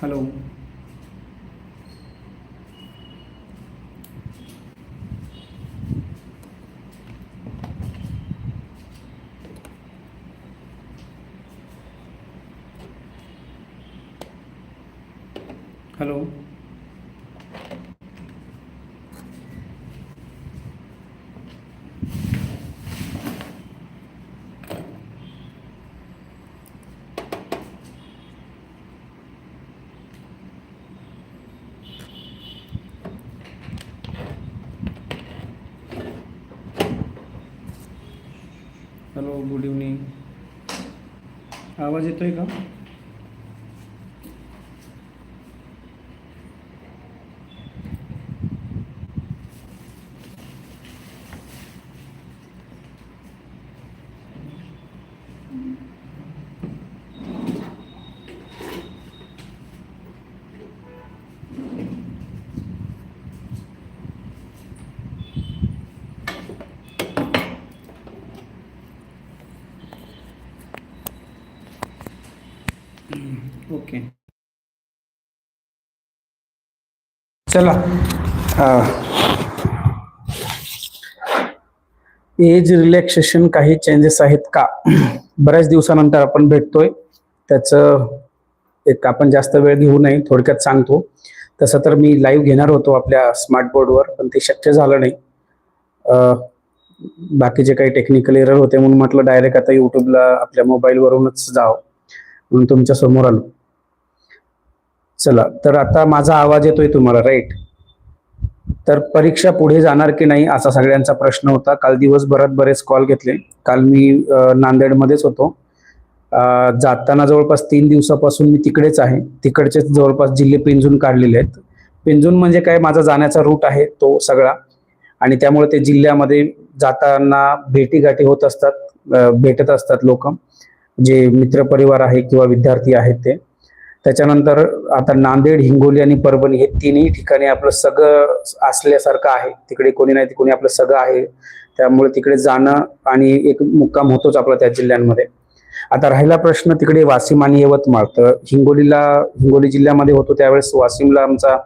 Hello hello hello good evening आवाज येतोय का? चला. एज रिलॅक्सेशन काही चेंजेस आहेत का? बऱ्याच दिवसानंतर आपण भेटतोय. त्याचं एक आपण जास्त वेळ घेऊ नये थोडक्यात सांगतो. तसं तर मी लाईव्ह घेणार होतो आपल्या स्मार्ट बोर्डवर पण ते शक्य झालं नाही. बाकीचे काही टेक्निकल एरर होते म्हणून म्हटलं डायरेक्ट आता युट्यूबला आपल्या मोबाईलवरूनच जावं. म्हणून तुमच्यासमोर आलो. चला तर आता माझा आवाज येतोय तुम्हाला राईट तर परीक्षा पुढे जाणार की नाही असा सगळ्यांचा प्रश्न होता. काल दिवसभरात बरेच कॉल घेतले. काल मी नांदेडमध्येच होतो. जाताना जवळपास तीन दिवसापासून मी तिकडेच आहे. तिकडचेच जवळपास जिल्हे पिंजून काढलेले आहेत. पिंजून म्हणजे काय? माझा जाण्याचा रूट आहे तो सगळा. आणि त्यामुळे ते जिल्ह्यामध्ये जाताना भेटीगाठी होत असतात. भेटत असतात लोक. जे मित्रपरिवार आहे किंवा विद्यार्थी आहेत ते. त्याच्यानंतर आता नांदेड हिंगोली आणि परभणी हे तिन्ही ठिकाणी आपलं सगळं असल्यासारखं आहे. तिकडे कोणी नाही कोणी आपलं सगळं आहे. त्यामुळे तिकडे जाणं आणि एक मुक्काम होतोच आपला त्या जिल्ह्यांमध्ये. आता राहिला प्रश्न तिकडे वाशिम आणि यवतमाळ. तर हिंगोलीला हिंगोली जिल्ह्यामध्ये होतो त्यावेळेस वाशिमला आमचा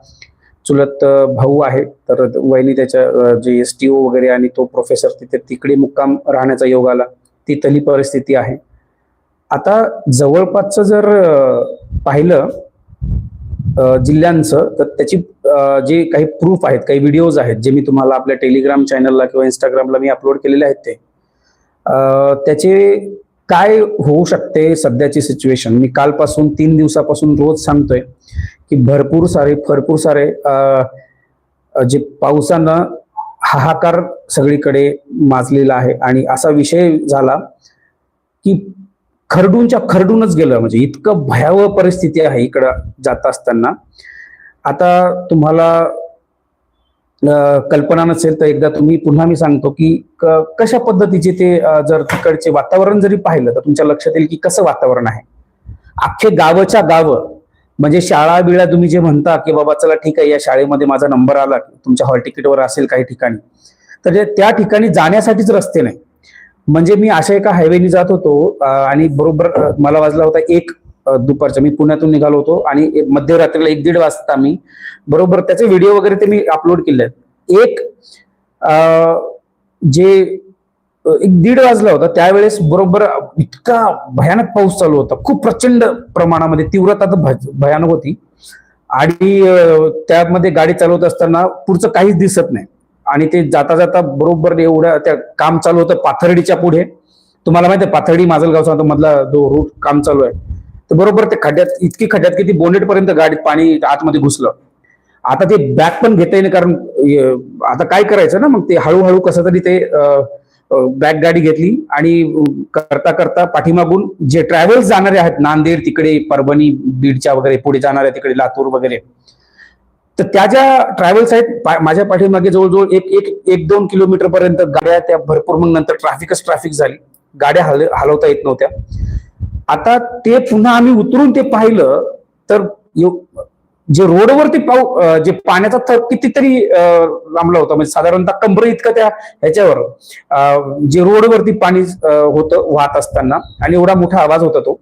चुलत भाऊ आहे. तर वहिनी त्याच्या जे एस टी ओ वगैरे आणि तो प्रोफेसर तिथे तिकडे मुक्काम राहण्याचा योग आला. ती तली परिस्थिती आहे. आता जवळपासचं जर पाहिलं जिल्ह्यांचं तर त्याची जे काही प्रूफ आहेत काही व्हिडिओज आहेत जे मी तुम्हाला आपल्या टेलिग्राम चॅनलला किंवा इंस्टाग्रामला मी अपलोड केलेले आहेत ते त्याचे काय होऊ शकते सध्याची सिच्युएशन मी कालपासून तीन दिवसापासून रोज सांगतोय की भरपूर सारे भरपूर सारे जे पावसानं हाहाकार सगळीकडे माजलेला आहे. आणि असा विषय झाला की खरडूनच्या खरडूनच गेलं म्हणजे इतकं भयावह परिस्थिती आहे इकडं जात असताना. आता तुम्हाला कल्पना नसेल तर एकदा तुम्ही पुन्हा मी सांगतो की कशा पद्धतीचे ते जर तिकडचे वातावरण जरी पाहिलं तर तुमच्या लक्षात येईल की कसं वातावरण आहे. अख्खे गावच्या गाव म्हणजे शाळा बिळा तुम्ही जे म्हणता की बाबा चला ठीक आहे या शाळेमध्ये माझा नंबर आला तुमच्या हॉल तिकीटवर असेल काही ठिकाणी. तर त्या ठिकाणी जाण्यासाठीच रस्ते नाही. म्हणजे मी अशा एका हायवेनी जात होतो आणि बरोबर मला वाजला होता एक दुपारच्या मी पुण्यातून निघालो होतो आणि मध्यरात्रीला एक दीड वाजता मी बरोबर त्याचे व्हिडिओ वगैरे ते मी अपलोड केले एक जे एक दीड वाजला होता त्यावेळेस बरोबर इतका भयानक पाऊस चालू होता. खूप प्रचंड प्रमाणामध्ये तीव्रता तर भयानक होती. आणि त्यामध्ये गाडी चालवत असताना पुढचं काहीच दिसत नाही. आणि ते जाता जाता बरोबर एवढं त्या काम चालू होतं पाथर्डीच्या पुढे. तुम्हाला माहिती आहे पाथर्डी माजलगावचा तो मधला जो रूट काम चालू आहे तर बरोबर ते खड्ड्यात इतकी खड्ड्यात की ती बोनेट पर्यंत गाडीत पाणी आतमध्ये घुसलं. आता ते बॅक पण घेता येईल कारण आता काय करायचं ना मग ते हळूहळू कसं तरी ते बॅक गाडी घेतली आणि करता करता पाठीमागून जे ट्रॅव्हल्स जाणारे आहेत नांदेड तिकडे परभणी बीडच्या वगैरे पुढे जाणारे तिकडे लातूर वगैरे तर त्या ज्या ट्रॅव्हल्स आहेत पा- माझ्या पाठीमागे जवळजवळ एक एक एक दोन किलोमीटर पर्यंत गाड्या त्या भरपूर. मग नंतर ट्रॅफिकच ट्रॅफिक झाली. गाड्या हल हलवता येत नव्हत्या. आता ते पुन्हा आम्ही उतरून ते पाहिलं तर जे रोडवरती पाऊ जे पाण्याचा थर कितीतरी लांबला होता. म्हणजे साधारणतः कंबर इतकं त्या ह्याच्यावर जे रोडवरती पाणी होतं वाहत असताना आणि एवढा मोठा आवाज होता तो.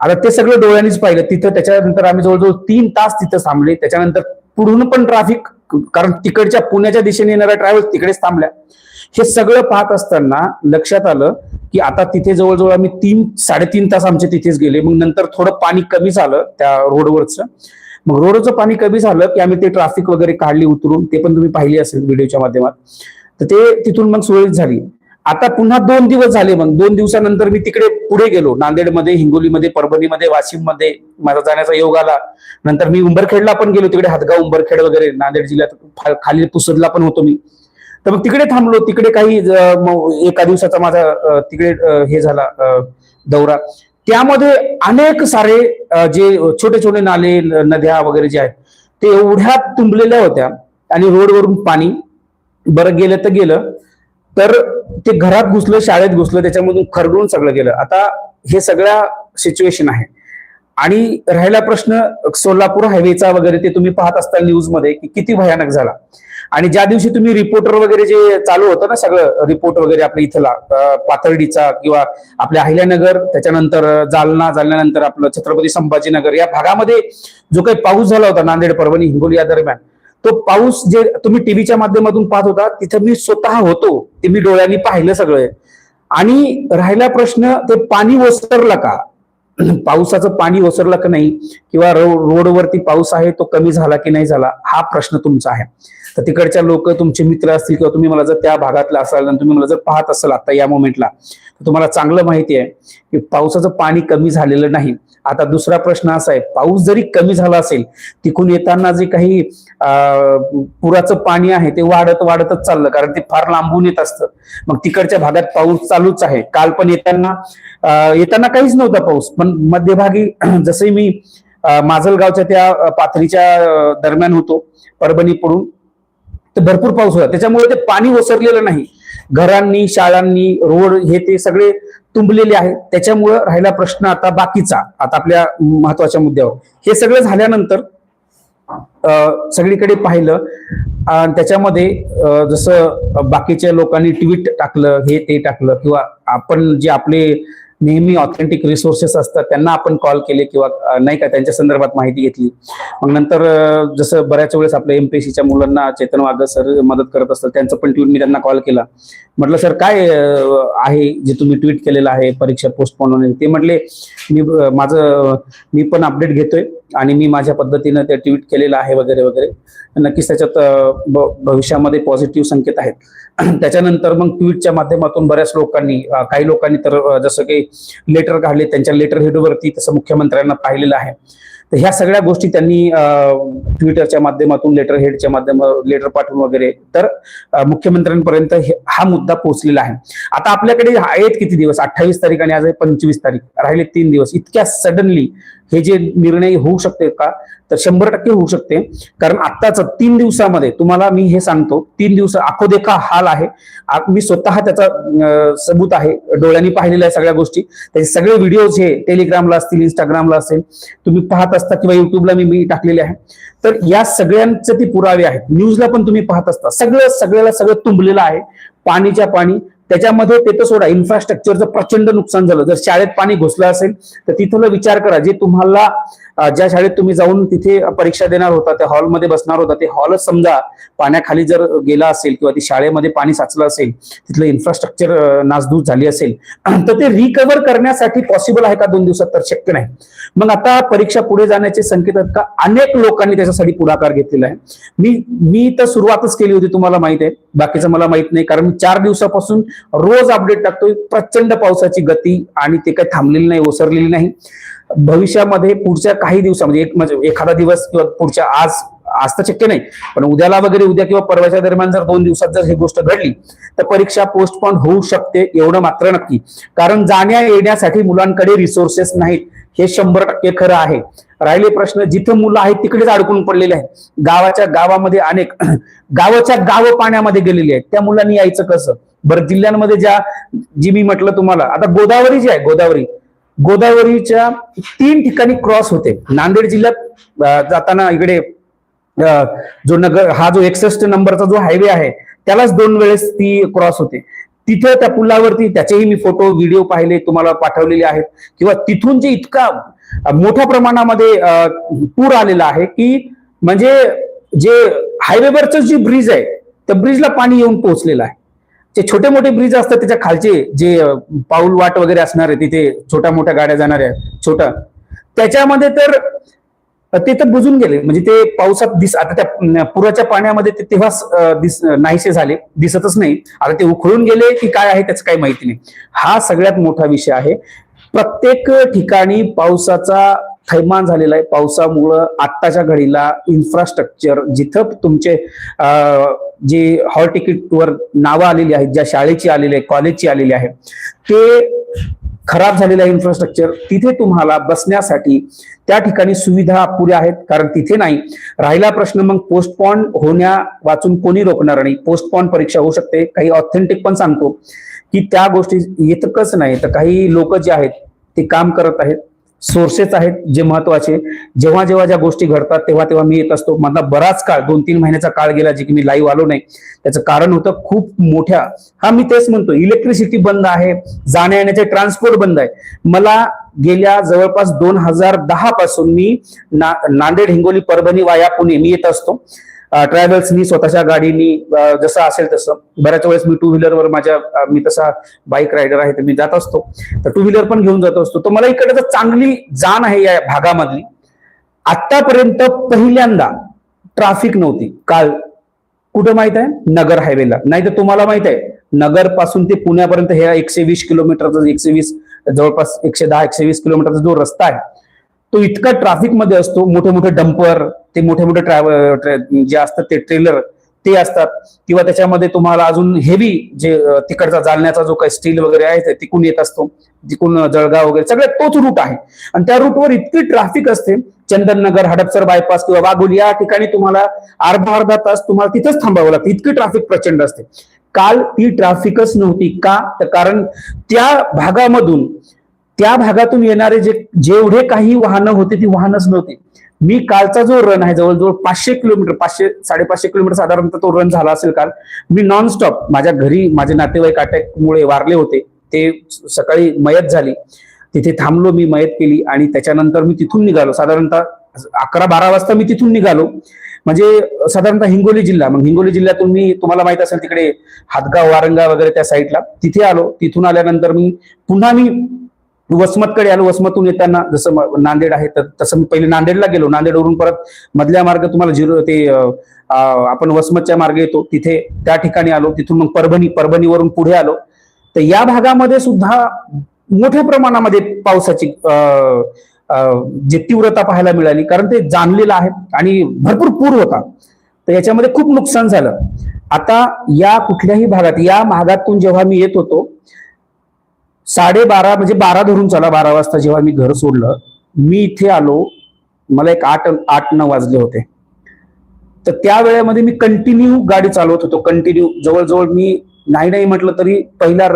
आता ते सगळं डोळ्यांनीच पाहिलं. तिथं त्याच्यानंतर आम्ही जवळजवळ तीन तास तिथं थांबले. त्याच्यानंतर पुढून पण ट्रॅफिक कारण तिकडच्या पुण्याच्या दिशेने येणाऱ्या ट्रॅव्हल्स तिकडेच थांबल्या. हे सगळं पाहत असताना लक्षात आलं की आता तिथे जवळजवळ आम्ही तीन साडेतीन तास आमचे तिथेच गेले. मग नंतर थोडं पाणी कमी झालं त्या रोडवरचं मग रोडचं पाणी कमी झालं की आम्ही ते ट्रॅफिक वगैरे काढली उतरून ते पण तुम्ही पाहिली असेल व्हिडिओच्या माध्यमात. तर ते तिथून मग सुरळीत झाली. आता पुन्हा दोन दिवस झाले मग. दोन दिवसानंतर मी तिकडे पुढे गेलो. नांदेडमध्ये हिंगोलीमध्ये परभणीमध्ये वाशिममध्ये माझा जाण्याचा योग आला. नंतर मी उंबरखेडला पण गेलो. तिकडे हातगाव उंबरखेड वगैरे नांदेड जिल्ह्यात खाली पुसदला पण होतो मी. तर मग तिकडे थांबलो. तिकडे काही एका दिवसाचा माझा तिकडे हे झाला दौरा. त्यामध्ये अनेक सारे जे छोटे छोटे नाले नद्या वगैरे जे आहेत ते एवढ्या तुंबलेल्या होत्या आणि रोडवरून पाणी बरं गेलं तर गेलं. तर ते घरात घुसलं शाळेत घुसलं त्याच्यामधून खरडून सगळं गेलं. आता हे सगळ्या सिच्युएशन आहे. आणि राहिला प्रश्न सोलापूर हायवेचा वगैरे ते तुम्ही पाहत असताल न्यूजमध्ये की किती भयानक झाला. आणि ज्या दिवशी तुम्ही रिपोर्टर वगैरे जे चालू होतं ना सगळं रिपोर्ट वगैरे आपल्या इथला पाथर्डीचा किंवा आपल्या अहिल्यानगर त्याच्यानंतर जालना जालन्यानंतर आपलं छत्रपती संभाजीनगर या भागामध्ये जो काही पाऊस झाला होता नांदेड परभणी हिंगोली या दरम्यान तो पाऊस जे तुम्ही टीव्हीच्या माध्यमातून पाहत होता तिथं मी स्वतः होतो. ते मी डोळ्यांनी पाहिलं सगळं. आणि राहिला प्रश्न ते पाणी ओसरलं का? पावसाचं पाणी ओसरलं का नाही? किंवा रो- रोडवरती पाऊस आहे तो कमी झाला की नाही झाला? हा प्रश्न तुमचा आहे. तर तिकडच्या लोक तुमचे मित्र असतील किंवा तुम्ही मला जर त्या भागातला असाल आणि तुम्ही मला जर पाहत असाल आता या मोमेंटला तर तुम्हाला चांगलं माहिती आहे की पावसाचं पाणी कमी झालेलं नाही. आता दुसरा प्रश्न असा आहे पाऊस जरी कमी झाला असेल तिकून येताना जे काही पुराचं पाणी आहे ते वाढत वाढतच चाललं कारण ते फार लांबून येत असतं. मग तिकडच्या भागात पाऊस चालूच आहे. काल पण येताना येताना काहीच नव्हता पाऊस पण मध्यभागी जसे मी माजलगावच्या त्या पाथरीच्या दरम्यान होतो परभणी पडून तर भरपूर पाऊस होता. त्याच्यामुळे ते पाणी ओसरलेलं नाही. घरांनी शाळांनी रोड हे ते सगळे तुंबलेले आहेत. त्याच्यामुळं राहिला प्रश्न आता बाकीचा आता आपल्या महत्त्वाच्या मुद्द्यावर. हे सगळं झाल्यानंतर अं, सगळीकडे पाहिलं त्याच्यामध्ये जसं बाकीच्या लोकांनी ट्विट टाकलं हे ते टाकलं किंवा आपण जे आपले नेहमी ऑथेंटिक रिसोर्सेस असतात. त्यांना आपण कॉल केले किंवा नाही का त्यांच्या संदर्भात माहिती घेतली. मग नंतर जसं बऱ्याच वेळेस आपल्या एमपीएससीच्या मुलांना चेतन वाघ सर मदत करत असतात त्यांचं पण ट्विट मी त्यांना कॉल केला. म्हटलं सर काय आहे जे तुम्ही ट्विट केलेलं आहे परीक्षा पोस्टपोन होणे ते म्हटले मी माझं मी पण अपडेट घेतोय. आणि मी माझ्या पद्धतीनं ते ट्विट केलेलं आहे वगैरे वगैरे. नक्कीच त्याच्यात भविष्यामध्ये पॉझिटिव्ह संकेत आहेत. त्याच्यानंतर मग ट्विटच्या माध्यमातून बऱ्याच लोकांनी काही लोकांनी तर जसं काही लेटर काढले त्यांच्या लेटर हेडवरती तसं मुख्यमंत्र्यांना पाहिलेलं आहे. तर ह्या सगळ्या गोष्टी त्यांनी ट्विटरच्या माध्यमातून लेटर हेडच्या माध्यम लेटर पाठवून वगैरे तर मुख्यमंत्र्यांपर्यंत हा मुद्दा पोहोचलेला आहे. आता आपल्याकडे आहेत किती दिवस? अठ्ठावीस तारीख आणि आज आहे पंचवीस तारीख. राहिले तीन दिवस. इतक्या सडनली हे जे निर्णय होऊ शकते का तर शंभर टक्के होऊ शकते. कारण आत्ताच तीन दिवसामध्ये तुम्हाला मी हे सांगतो तीन दिवस आखोदेखा हाल आहे. मी स्वतः त्याचा सबूत आहे डोळ्यांनी पाहिलेल्या आहे सगळ्या गोष्टी. त्याचे सगळे व्हिडिओज हे टेलिग्रामला असतील इंस्टाग्रामला असेल तुम्ही पाहत असता किंवा युट्यूबला मी मी टाकलेले आहे. तर या सगळ्यांचे ते पुरावे आहेत. न्यूजला पण तुम्ही पाहत असता. सगळं सगळ्याला सगळं तुंबलेलं आहे. पाणीच्या पाणी त्याच्यामध्ये ते तर सोडा इन्फ्रास्ट्रक्चरचं प्रचंड नुकसान झालं. जर शाळेत पाणी घुसलं असेल तर तिथलं विचार करा जे तुम्हाला ज्या शाळेत तुम्ही जाऊन तिथे परीक्षा देणार होता त्या हॉलमध्ये बसणार होता ते हॉलच समजा पाण्याखाली जर गेला असेल किंवा ती शाळेमध्ये पाणी साचलं असेल तिथलं इन्फ्रास्ट्रक्चर नासधूस झाली असेल तर ते रिकव्हर करण्यासाठी पॉसिबल आहे का दोन दिवसात? तर शक्य नाही. मग आता परीक्षा पुढे जाण्याचे संकेत आहेत का? अनेक लोकांनी त्याच्यासाठी पुढाकार घेतलेला आहे. मी मी तर सुरुवातच केली होती तुम्हाला माहीत आहे. बाकीचं मला माहीत नाही कारण मी चार दिवसापासून रोज अपडेट टाकतोय. प्रचंड पावसाची गती आणि ते काही थांबलेली नाही ओसरलेली नाही. भविष्यामध्ये पुढच्या काही दिवसामध्ये एक म्हणजे एखादा दिवस किंवा पुढच्या आज आज तर शक्य नाही पण उद्याला वगैरे उद्या किंवा परवाच्या दरम्यान जर दोन दिवसात जर ही गोष्ट घडली तर परीक्षा पोस्टपोन होऊ शकते एवढं मात्र नक्की. कारण जाण्या येण्यासाठी मुलांकडे रिसोर्सेस नाहीत हे शंभर टक्के खरं आहे. राहिले प्रश्न जिथं मुलं आहेत तिकडेच अडकून पडलेले आहेत. गावाच्या गावामध्ये अनेक गावाच्या गाव पाण्यामध्ये गेलेली आहेत. त्या मुलांनी यायचं कसं? बरं जिल्ह्यांमध्ये ज्या जी मी म्हटलं तुम्हाला आता गोदावरी जी आहे गोदावरी गोदावरीच्या तीन ठिकाणी क्रॉस होते. नांदेड जिल्ह्यात जाताना इकडे जो नगर हा जो एकसष्ट नंबरचा जो हायवे आहे त्यालाच दोन वेळेस ती क्रॉस होते. तिथे त्या पुलावरती त्याचेही मी फोटो व्हिडिओ पाहिले तुम्हाला पाठवलेले आहेत. किंवा तिथून जे इतका मोठ्या प्रमाणामध्ये पूर आलेला आहे की म्हणजे जे हायवेवरचं जी ब्रिज आहे त्या ब्रिजला पाणी येऊन पोहोचलेलं आहे. जे छोटे मोठे ब्रिज असतात त्याच्या खालचे जे पाऊल वाट वगैरे असणार आहे तिथे छोट्या मोठ्या गाड्या जाणाऱ्या छोट्या त्याच्यामध्ये तर ते तर बुजून गेले. म्हणजे ते पावसात दिस आता त्या पुराच्या पाण्यामध्ये ते तेव्हाच दिस नाहीसे झाले. दिसतच नाही. आता ते उखळून गेले की काय आहे त्याचं काही माहिती नाही. हा सगळ्यात मोठा विषय आहे. प्रत्येक ठिकाणी पावसाचा थैमान झालेला आहे. पावसामुळं आत्ताच्या घडीला इन्फ्रास्ट्रक्चर जिथं तुमचे जे हॉल तिकीटवर नावं आलेली आहेत ज्या शाळेची आलेली आहे कॉलेजची आलेली आहे ते खराब झालेलं आहे इन्फ्रास्ट्रक्चर तिथे तुम्हाला बसण्यासाठी त्या ठिकाणी सुविधा पुऱ्या आहेत कारण तिथे नाही. राहिला प्रश्न मग पोस्टपॉन होण्या वाचून कोणी रोखणार नाही. पोस्टपॉन परीक्षा होऊ शकते. काही ऑथेंटिक पण सांगतो की त्या गोष्टी येतकच नाही. तर काही लोक जे आहेत ते काम करत आहेत. सोर्सेस आहेत जे महत्त्वाचे. जेव्हा जेव्हा ज्या गोष्टी घडतात तेव्हा तेव्हा मी येत असतो. मला बराच काळ दोन तीन महिन्याचा काळ गेला जे की मी लाईव्ह आलो नाही. त्याचं कारण होतं खूप मोठ्या हा मी तेच म्हणतो इलेक्ट्रिसिटी बंद आहे जाण्या येण्याचे ट्रान्सपोर्ट बंद आहे. मला गेल्या जवळपास दोन हजार दहा पासून मी ना- नांदेड हिंगोली परभणी वाया पुणे मी येत असतो. ट्रॅव्हल्सनी स्वतःच्या गाडीनी जसं असेल तसं. बऱ्याच वेळेस मी टू व्हीलरवर माझ्या मी तसा बाईक रायडर आहे तर मी जात असतो. तर टू व्हीलर पण घेऊन जात असतो. तर मला इकडे तर चांगली जाण आहे या भागामधली आतापर्यंत पहिल्यांदा ट्राफिक नव्हती. काल कुठं माहीत आहे? नगर हायवेला नाही तर तुम्हाला माहीत आहे नगरपासून ते पुण्यापर्यंत हे एकशे वीस किलोमीटरचा एकशे वीस जवळपास एकशे दहा एकशे वीस किलोमीटरचा जो रस्ता आहे तो इतका ट्रॅफिकमध्ये असतो मोठे मोठे डंपर ते मोठे मोठे ट्रॅव्हल जे असतात ते ट्रेलर ते असतात. किंवा त्याच्यामध्ये तुम्हाला अजून हेवी जे तिकडचा जाळण्याचा जो काही स्टील वगैरे आहे तिकून येत असतो. तिकून जळगाव वगैरे सगळ्यात तोच रूट आहे. आणि त्या रूटवर इतकी ट्रॅफिक असते. चंदननगर हडपसर बायपास किंवा वाघोली या ठिकाणी तुम्हाला अर्धा अर्धा तास तुम्हाला तिथंच थांबावं लागतं. इतकी ट्रॅफिक प्रचंड असते. काल ती ट्रॅफिकच नव्हती का? तर कारण त्या भागामधून त्या भागातून येणारे जे जेवढे काही वाहनं होते ती वाहनच नव्हती. मी कालचा जो रन आहे जवळजवळ पाचशे किलोमीटर पाचशे साडेपाचशे किलोमीटर साधारणतः तो रन झाला असेल काल. मी नॉनस्टॉप माझ्या घरी माझे नातेवाईक अटॅकमुळे वारले होते. ते सकाळी मयत झाली. तिथे थांबलो मी मयत केली आणि त्याच्यानंतर मी तिथून निघालो. साधारणतः अकरा बारा वाजता मी तिथून निघालो. म्हणजे साधारणतः हिंगोली जिल्हा मग हिंगोली जिल्ह्यातून मी तुम्हाला माहीत असेल तिकडे हातगाव वारंगा वगैरे त्या साईडला तिथे आलो. तिथून आल्यानंतर मी पुन्हा मी वसमतकडे आलो. वसमतून येताना जसं नांदेड आहे तर तसं मी पहिले नांदेडला गेलो. नांदेडवरून परत मधल्या मार्ग तुम्हाला झिरो ते आपण वसमतच्या मार्गे येतो. तिथे त्या ठिकाणी आलो. तिथून मग परभणी परभणीवरून पुढे आलो. तर या भागामध्ये सुद्धा मोठ्या प्रमाणामध्ये पावसाची अं, अं, जे तीव्रता पाहायला मिळाली. कारण ते जाणलेलं आहे आणि भरपूर पूर होता. तर याच्यामध्ये खूप नुकसान झालं. आता या कुठल्याही भागात या भागातून जेव्हा मी येत होतो साडेबारा म्हणजे बारा धरून चला बारा वाजता जेव्हा मी घर सोडलं मी इथे आलो मला एक आठ आठ नऊ वाजले होते. तर त्या वेळेमध्ये मी कंटिन्यू गाडी चालवत होतो कंटिन्यू जवळजवळ मी नाही नाही म्हटलं तरी पहिला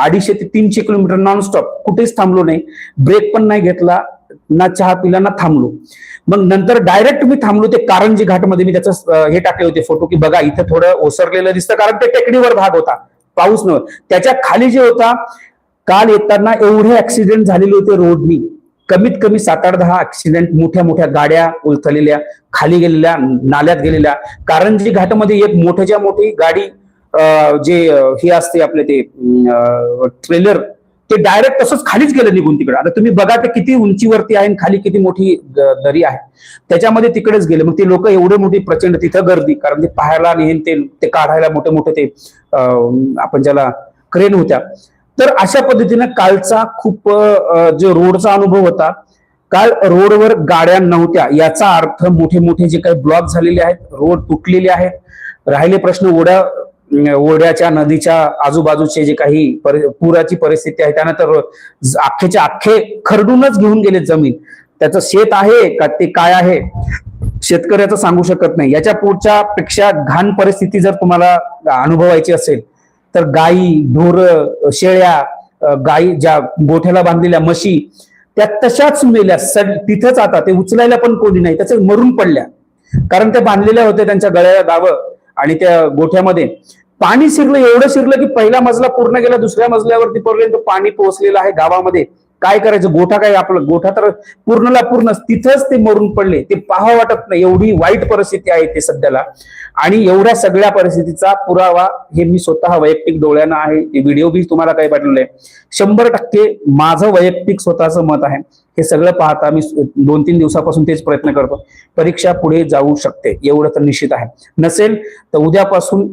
अडीचशे ते तीनशे किलोमीटर नॉनस्टॉप कुठेच थांबलो नाही. ब्रेक पण नाही घेतला ना चहा पिला ना थांबलो. मग नंतर डायरेक्ट मी थांबलो ते कारंजी घाटमध्ये. मी त्याचं हे टाकले होते फोटो की बघा इथं थोडं ओसरलेलं दिसतं कारण ते टेकडीवर भाग होता. पाऊस नव्हता. त्याच्याखाली जे होता काल येताना एवढे ऍक्सिडेंट झालेले होते रोडनी. कमीत कमी सात आठ दहा ऍक्सिडेंट मोठ्या मोठ्या गाड्या उलथलेल्या खाली गेलेल्या नाल्यात गेलेल्या. कारंजी घाटामध्ये एक मोठ्याच्या मोठी गाडी जे हे असते आपले ते ट्रेलर ते डायरेक्ट तसंच खालीच गेलं निघून तिकडे. आता तुम्ही बघा ते किती उंचीवरती आहे आणि खाली किती मोठी दरी आहे. त्याच्यामध्ये तिकडेच गेले. मग ते लोक एवढे मोठी प्रचंड तिथं गर्दी कारण ते पाहायला नेहमी ते काढायला मोठे मोठे ते आपण ज्याला क्रेन होत्या. तर अशा पद्धतीनं कालचा खूप जो रोडचा अनुभव होता काल रोडवर गाड्या नव्हत्या याचा अर्थ मोठे मोठे जे काही ब्लॉक झालेले आहेत रोड तुटलेले आहेत राहिले प्रश्न ओढ्या ओढ्याच्या नदीच्या आजूबाजूचे जे काही पुराची परिस्थिती आहे त्यानंतर अख्खेच्या अख्खे खरडूनच घेऊन गेले जमीन. त्याचं शेत आहे का ते काय आहे शेतकऱ्याचं सांगू शकत नाही. याच्या पुढच्या पेक्षा घाण परिस्थिती जर तुम्हाला अनुभवायची असेल तर गायी ढोर शेळ्या गाई गायी ज्या गोठ्याला बांधलेल्या म्हशी त्या तशाच मेल्या. सड तिथंच आता ते उचलायला पण कोणी नाही. त्याच मरून पडल्या. कारण त्या बांधलेल्या होत्या त्यांच्या गळ्याला गावं आणि त्या गोठ्यामध्ये. पाणी शिरलं एवढं शिरलं की पहिला मजला पूर्ण गेला दुसऱ्या मजल्यावरती पर्यंत पाणी पोहोचलेलं आहे गावामध्ये. काय करायचं? गोठा काय आपला? गोठा तर पूर्णला पूर्ण तिथंच ते मरून पडले. ते पाहावं वाटत नाही. एवढी वाईट परिस्थिती आहे ते सध्याला. आणि एवढ्या सगळ्या परिस्थितीचा पुरावा हे मी स्वतः वैयक्तिक डोळ्यानं आहे. व्हिडिओ बी तुम्हाला काही पाठवले आहे? शंभर टक्के माझं वैयक्तिक स्वतःचं मत आहे. हे सगळं पाहता मी दोन तीन दिवसापासून तेच प्रयत्न करतो. परीक्षा पुढे जाऊ शकते. एवढं तर निश्चित आहे. नसेल तर उद्यापासून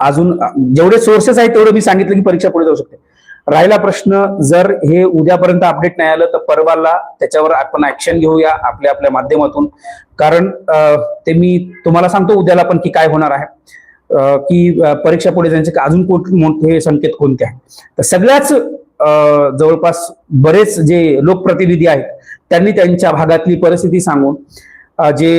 अजून जेवढे सोर्सेस आहेत तेवढे मी सांगितलं की परीक्षा पुढे जाऊ शकते. राहिला प्रश्न जर हे उद्यापर्यंत अपडेट नाही आलं तर परवाला त्याच्यावर आपण ऍक्शन घेऊया आपल्या आपल्या माध्यमातून. कारण ते मी तुम्हाला सांगतो उद्याला पण की काय होणार आहे. की परीक्षा पुढे जाण्याचे अजून कोण मोठे संकेत कोणते आहेत? तर सगळ्याच जवळपास बरेच जे लोकप्रतिनिधी आहेत त्यांनी त्यांच्या भागातली परिस्थिती सांगून जे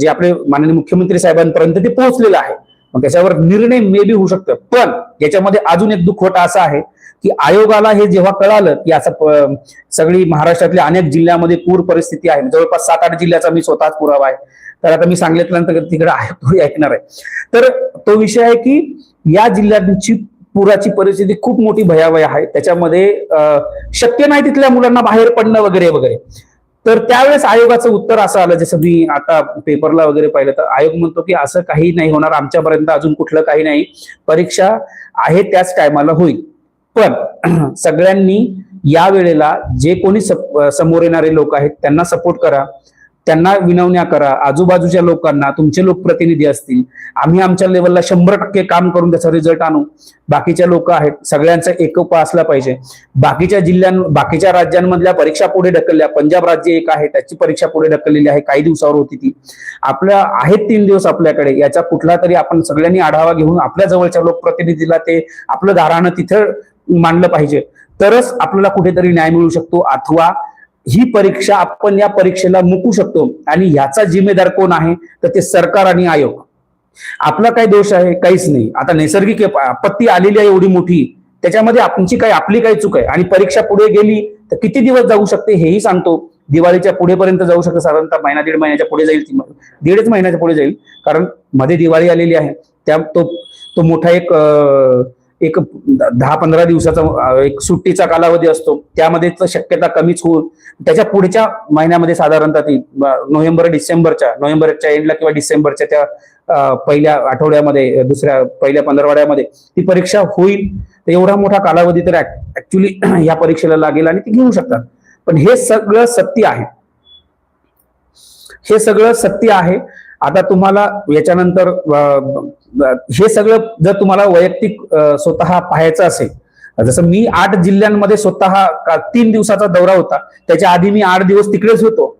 जे आपले माननीय मुख्यमंत्री साहेबांपर्यंत ते पोहोचलेलं आहे. मग त्याच्यावर निर्णय मे बी होऊ शकतं पण याच्यामध्ये अजून एक दुखवटा असा आहे की आयोगाला हे जेव्हा कळालं की असं सगळी महाराष्ट्रातल्या अनेक जिल्ह्यामध्ये पूर परिस्थिती आहे. जवळपास सात आठ जिल्ह्याचा मी स्वतःच पुरावा आहे. तर आता मी सांगितल्यानंतर तिकडे आयोग ऐकणार आहे. तर तो विषय आहे की या जिल्ह्यांची पुराची परिस्थिती खूप मोठी भयावह आहे. त्याच्यामध्ये शक्य नाही तिथल्या मुलांना बाहेर पडणं वगैरे वगैरे. तर त्यावेळेस आयोगाचं उत्तर असं आलं जसं मी आता पेपरला वगैरे पाहिलं तर आयोग म्हणतो की असं काही नाही होणार आमच्यापर्यंत अजून कुठलं काही नाही. परीक्षा आहे त्याच टायमाला होईल. पण सगळ्यांनी या वेळेला जे कोणी समोर येणारे लोक आहेत त्यांना सपोर्ट करा. त्यांना विनवण्या करा. आजूबाजूच्या लोकांना तुमचे लोकप्रतिनिधी असतील. आम्ही आमच्या लेवलला शंभर टक्के काम करून त्याचा रिझल्ट आणू. बाकीच्या लोक आहेत सगळ्यांचा एकोपा असला पाहिजे. बाकीच्या जिल्ह्यां बाकीच्या राज्यांमधल्या परीक्षा पुढे ढकलल्या. पंजाब राज्य एक आहे त्याची परीक्षा पुढे ढकललेली आहे. काही दिवसावर होती ती. आपल्या आहेत तीन दिवस आपल्याकडे. याचा कुठला तरी आपण सगळ्यांनी आढावा घेऊन आपल्या जवळच्या लोकप्रतिनिधीला ते आपलं दारानं तिथं मांडलं पाहिजे. तरच आपल्याला कुठेतरी न्याय मिळू शकतो. अथवा ही परीक्षा आपण या परीक्षेला मुकू शकतो. आणि ह्याचा जिम्मेदार कोण आहे? तर ते सरकार आणि आयोग. आपला काय दोष आहे? काहीच नाही. आता नैसर्गिक आपत्ती आलेली आहे एवढी मोठी. त्याच्यामध्ये आमची काय आपली काय चूक आहे. आणि परीक्षा पुढे गेली तर किती दिवस जाऊ शकते हेही सांगतो. दिवाळीच्या पुढेपर्यंत जाऊ शकते. साधारणतः महिना दीड महिन्याच्या पुढे जाईल ती. दीडच महिन्याच्या पुढे जाईल. कारण मध्ये दिवाळी आलेली आहे. त्या तो तो मोठा एक एक दहा पंधरा दिवसाचा एक सुट्टीचा कालावधी असतो. त्यामध्ये शक्यता कमीच होऊन त्याच्या पुढच्या महिन्यामध्ये साधारणतः ती नोव्हेंबर डिसेंबरच्या नोव्हेंबरच्या एंडला किंवा डिसेंबरच्या त्या अं, पहिल्या आठवड्यामध्ये दुसऱ्या पहिल्या पंधरवड्यामध्ये ती परीक्षा होईल. तर एवढा मोठा कालावधी तर ऍक्च्युली या परीक्षेला लागेल आणि ती घेऊ शकतात. पण हे सगळं सत्य आहे. हे सगळं सत्य आहे. आता तुम्हाला याच्यानंतर हे सगळं जर तुम्हाला वैयक्तिक स्वतः पाहायचं असेल जसं मी आठ जिल्ह्यांमध्ये स्वतः का- तीन दिवसाचा दौरा होता त्याच्या आधी मी आठ दिवस तिकडेच होतो.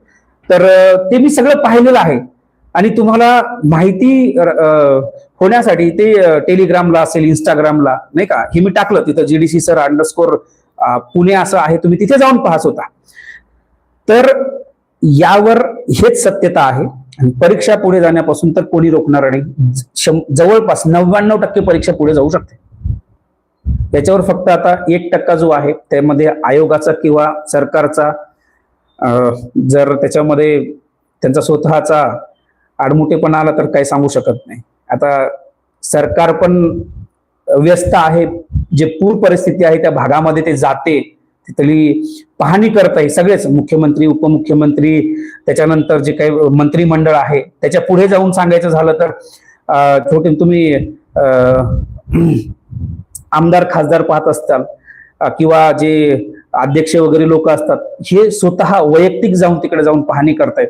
तर ते मी सगळं पाहिलेलं आहे. आणि तुम्हाला माहिती होण्यासाठी ते टेलिग्रामला असेल इंस्टाग्रामला नाही का? हे मी टाकलं तिथं जीडीसी सर अंडरस्कोर पुणे असं आहे तुम्ही तिथे जाऊन पाहत होता. तर यावर हेच सत्यता आहे. परीक्षा पुढे जाण्यापासून तर कोणी रोखणार नाही. जवळपास नव्याण्णव टक्के परीक्षा पुढे जाऊ शकते. त्याच्यावर फक्त आता एक टक्का जो आहे त्यामध्ये आयोगाचा किंवा सरकारचा जर त्याच्यामध्ये त्यांचा स्वतःचा आडमुठेपणा आला तर काही सांगू शकत नाही. आता सरकार पण व्यस्त आहे जे पूर परिस्थिती आहे त्या भागामध्ये ते जाते. तिथली पाहणी करत आहे सगळेच मुख्यमंत्री उपमुख्यमंत्री त्याच्यानंतर जे काही मंत्रिमंडळ आहे त्याच्या पुढे जाऊन सांगायचं झालं तर छोटे तुम्ही आमदार खासदार पाहत असताल किंवा जे अध्यक्ष वगैरे लोक असतात हे स्वतः वैयक्तिक जाऊन तिकडे जाऊन पाहणी करतायत.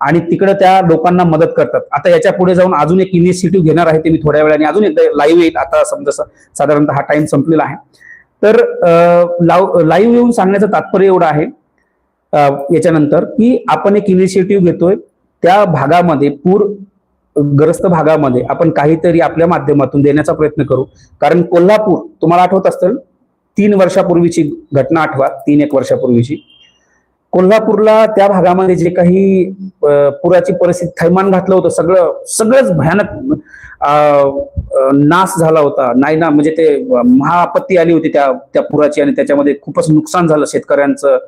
आणि तिकडे त्या लोकांना मदत करतात. आता याच्यापुढे जाऊन अजून एक इनिशिएटिव्ह घेणार आहे ते मी थोड्या वेळाने अजून एकदा लाईव्ह येईल. आता समजा साधारणतः हा टाइम संपलेला आहे. तर लाईव्ह येऊन सांगण्याचं तात्पर्य एवढं आहे याच्यानंतर की आपण एक इनिशिएटिव्ह घेतोय त्या भागामध्ये पूर ग्रस्त भागामध्ये आपण काहीतरी आपल्या माध्यमातून देण्याचा प्रयत्न करू. कारण कोल्हापूर तुम्हाला आठवत असतं तीन वर्षापूर्वीची घटना आठवा तीन एक वर्षापूर्वीची. कोल्हापूरला त्या भागामध्ये जे काही पुराची परिस्थिती थैमान घातलं होतं सगळं सगळंच भयानक नाश झाला होता. नाही ना म्हणजे ते महाआपत्ती आली होती त्या त्या पुराची आणि त्याच्यामध्ये खूपच नुकसान झालं शेतकऱ्यांचं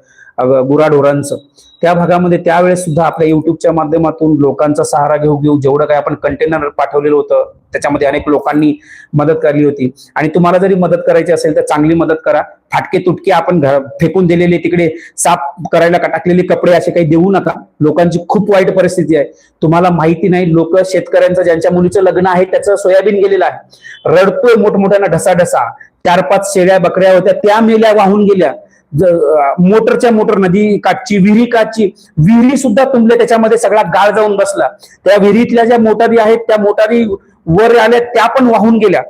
गुराढोरांचं. त्या भागामध्ये त्यावेळेस सुद्धा आपल्या युट्यूबच्या माध्यमातून लोकांचा सहारा घेऊ घेऊ जेवढं काही आपण कंटेनर पाठवलेलं होतं त्याच्यामध्ये अनेक लोकांनी मदत केली होती. आणि तुम्हाला जरी मदत करायची असेल तर चांगली मदत करा. फाटके तुटके आपण फेकून दिलेले तिकडे साफ करायला का- टाकलेले कपडे असे काही देऊ नका. लोकांची खूप वाईट परिस्थिती आहे. तुम्हाला माहिती नाही लोक शेतकऱ्यांचं ज्यांच्या मुलीचं लग्न आहे त्याचं सोयाबीन गेलेलं आहे. रडतोय मोठमोठ्यानं ढसाढसा. चार पाच शेळ्या बकऱ्या होत्या त्या मेल्या वाहून गेल्या. मोटरच्या मोटर नदी काठची विहिरी काठची विहिरी सुद्धा तुंबले त्याच्यामध्ये सगळा गाळ जाऊन बसला. त्या विहिरीतल्या ज्या मोटारी आहेत त्या मोटारी वर आल्या त्या पण वाहून गेल्या.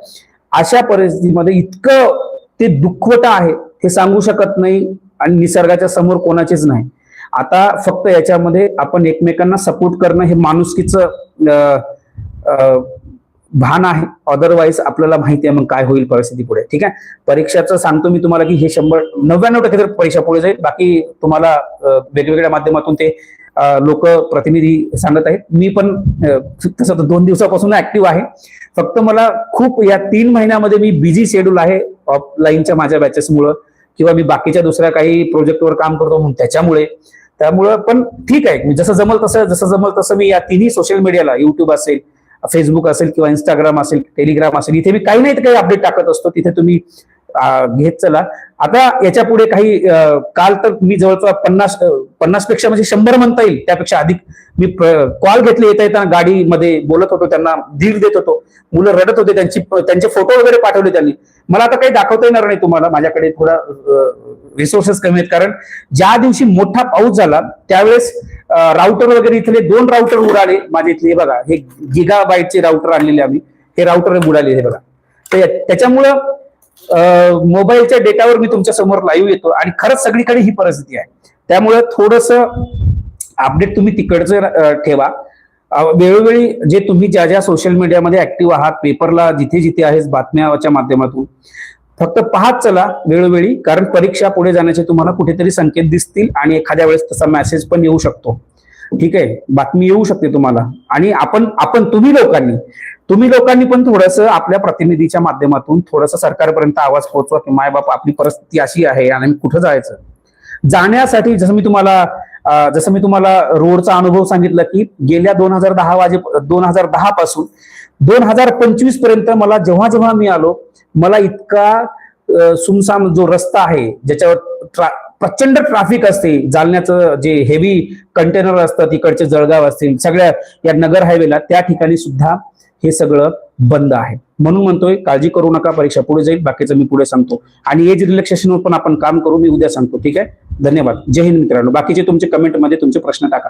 अशा परिस्थितीमध्ये इतकं ते दुःखवट आहे हे सांगू शकत नाही आणि निसर्गाच्या समोर कोणाचेच नाही. आता फक्त याच्यामध्ये आपण एकमेकांना सपोर्ट करणं हे माणुसकीचं भान आहे. अदरवाईज आपल्याला माहिती आहे मग काय होईल परिस्थिती पुढे. ठीक आहे? परीक्षाचं सांगतो मी तुम्हाला की हे शंभर नव्याण्णव टक्के तर परीक्षा पुढे जाईल. बाकी तुम्हाला वेगवेगळ्या माध्यमातून ते लोक प्रतिनिधी सांगत आहेत. मी पण तसं तर दोन दिवसापासून ऍक्टिव्ह आहे. फक्त मला खूप या तीन महिन्यामध्ये मी बिझी शेड्यूल आहे ऑफलाईनच्या माझ्या बॅचेसमुळं किंवा मी बाकीच्या दुसऱ्या काही प्रोजेक्टवर काम करतो म्हणून त्याच्यामुळे. त्यामुळं पण ठीक आहे. मी जसं जमल तसं जसं जमल तसं मी या तिन्ही सोशल मीडियाला युट्यूब असेल फेसबुक असेल किंवा इंस्टाग्राम असेल टेलिग्राम असेल इथे मी काही नाही काही अपडेट टाकत असतो. तिथे तुम्ही घेत चला. आता याच्यापुढे काही काल तर मी जवळजवळ पन्नास पन्नासपेक्षा म्हणजे शंभर म्हणता येईल. त्यापेक्षा अधिक मी कॉल घेतले येता येताना गाडीमध्ये बोलत होतो त्यांना धीर देत होतो. मुलं रडत होते त्यांची त्यांचे फोटो वगैरे पाठवले त्यांनी. मला आता काही दाखवता येणार नाही तुम्हाला माझ्याकडे थोडा रिसोर्सेस कमी आहेत. कारण ज्या दिवशी मोठा पाऊस झाला त्यावेळेस राऊटर वगैरे इथले दोन राऊटर उडाले माझे इथले. हे बघा हे गिगा बाईटचे राऊटर आणलेले आम्ही. हे राऊटर उडाले हे बघा. तर त्याच्यामुळं मोबाईलच्या डेटावर मी तुमच्यासमोर लाईव्ह येतो आणि खरंच सगळीकडे ही परिस्थिती आहे. त्यामुळे थोडस अपडेट तुम्ही तिकडचं ठेवा. वेळोवेळी जे तुम्ही ज्या ज्या सोशल मीडियामध्ये ऍक्टिव्ह आहात पेपरला जिथे जिथे आहेस बातम्याच्या माध्यमातून फक्त पाहत चला वेळोवेळी कारण परीक्षा पुढे जाण्याचे तुम्हाला कुठेतरी संकेत दिसतील आणि एखाद्या वेळेस तसा मेसेज पण येऊ शकतो. ठीक आहे? बातमी येऊ शकते तुम्हाला. आणि आपण आपण तुम्ही लोकांनी तुम्ही लोकांनी पण थोडस आपल्या प्रतिनिधीच्या माध्यमातून थोडस सरकारपर्यंत आवाज पोहोचवा की माय बाप आपली परिस्थिती अशी आहे आणि कुठं जायचं? जाण्यासाठी जसं मी तुम्हाला जसं मी तुम्हाला रोडचा अनुभव सांगितला की गेल्या दोन हजार दहा वाजे दोन हजार दहा पासून दोन हजार पंचवीसपर्यंत मला जेव्हा जेव्हा मी आलो मला इतका सुमसाम जो रस्ता आहे ज्याच्यावर ट्रा प्रचंड ट्रॅफिक असते जालन्याचं जे हेवी कंटेनर असतं तिकडचे जळगाव असतील सगळ्या या नगर हायवेला त्या ठिकाणी सुद्धा हे सगळं बंद आहे. म्हणून म्हणतोय काळजी करू नका परीक्षा पुढे जाईल बाकीचं मी पुढे सांगतो. आणि एज रिलॅक्सेशनवर पण आपण काम करू मी उद्या सांगतो ठीक आहे? धन्यवाद. जय हिंद मित्रांनो. बाकीचे तुमचे कमेंटमध्ये तुमचे प्रश्न टाका.